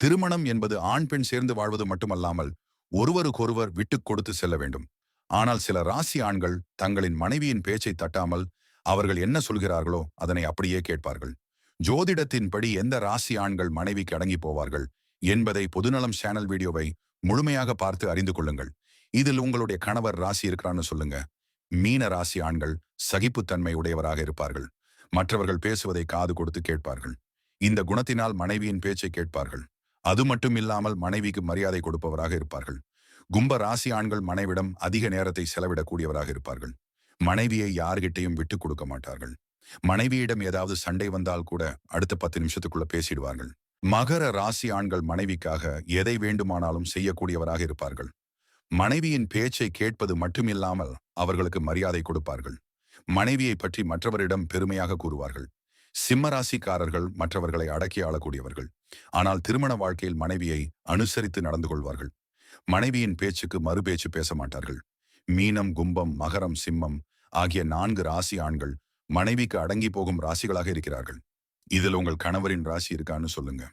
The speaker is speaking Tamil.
திருமணம் என்பது ஆண் பெண் சேர்ந்து வாழ்வது மட்டுமல்லாமல் ஒருவருக்கொருவர் விட்டுக் கொடுத்து செல்ல வேண்டும். ஆனால் சில ராசி ஆண்கள் தங்களின் மனைவியின் பேச்சை தட்டாமல் அவர்கள் என்ன சொல்கிறார்களோ அதனை அப்படியே கேட்பார்கள். ஜோதிடத்தின்படி எந்த ராசி ஆண்கள் மனைவிக்கு அடங்கி போவார்கள் என்பதை பொதுநலம் சேனல் வீடியோவை முழுமையாக பார்த்து அறிந்து கொள்ளுங்கள். இதில் உங்களுடைய கணவர் ராசி இருக்கிறான்னு சொல்லுங்க. மீன ராசி ஆண்கள் சகிப்புத்தன்மை உடையவராக இருப்பார்கள். மற்றவர்கள் பேசுவதை காது கொடுத்து கேட்பார்கள். இந்த குணத்தினால் மனைவியின் பேச்சை கேட்பார்கள். அது மட்டும் இல்லாமல் மனைவிக்கு மரியாதை கொடுப்பவராக இருப்பார்கள். கும்ப ராசி ஆண்கள் மனைவிடம் அதிக நேரத்தை செலவிடக்கூடியவராக இருப்பார்கள். மனைவியை யார்கிட்டையும் விட்டுக் கொடுக்க மாட்டார்கள். மனைவியிடம் ஏதாவது சண்டை வந்தால் கூட அடுத்த பத்து நிமிஷத்துக்குள்ள பேசிடுவார்கள். மகர ராசி ஆண்கள் மனைவிக்காக எதை வேண்டுமானாலும் செய்யக்கூடியவராக இருப்பார்கள். மனைவியின் பேச்சை கேட்பது மட்டுமில்லாமல் அவர்களுக்கு மரியாதை கொடுப்பார்கள். மனைவியை பற்றி மற்றவரிடம் பெருமையாக கூறுவார்கள். சிம்ம ராசிக்காரர்கள் மற்றவர்களை அடக்கி ஆளக்கூடியவர்கள். ஆனால் திருமண வாழ்க்கையில் மனைவியை அனுசரித்து நடந்து கொள்வார்கள். மனைவியின் பேச்சுக்கு மறுபேச்சு பேச மாட்டார்கள். மீனம் கும்பம் மகரம் சிம்மம் ஆகிய நான்கு ராசி ஆண்கள் மனைவிக்கு அடங்கி போகும் ராசிகளாக இருக்கிறார்கள். இதில் உங்கள் கணவரின் ராசி இருக்கான்னு சொல்லுங்க.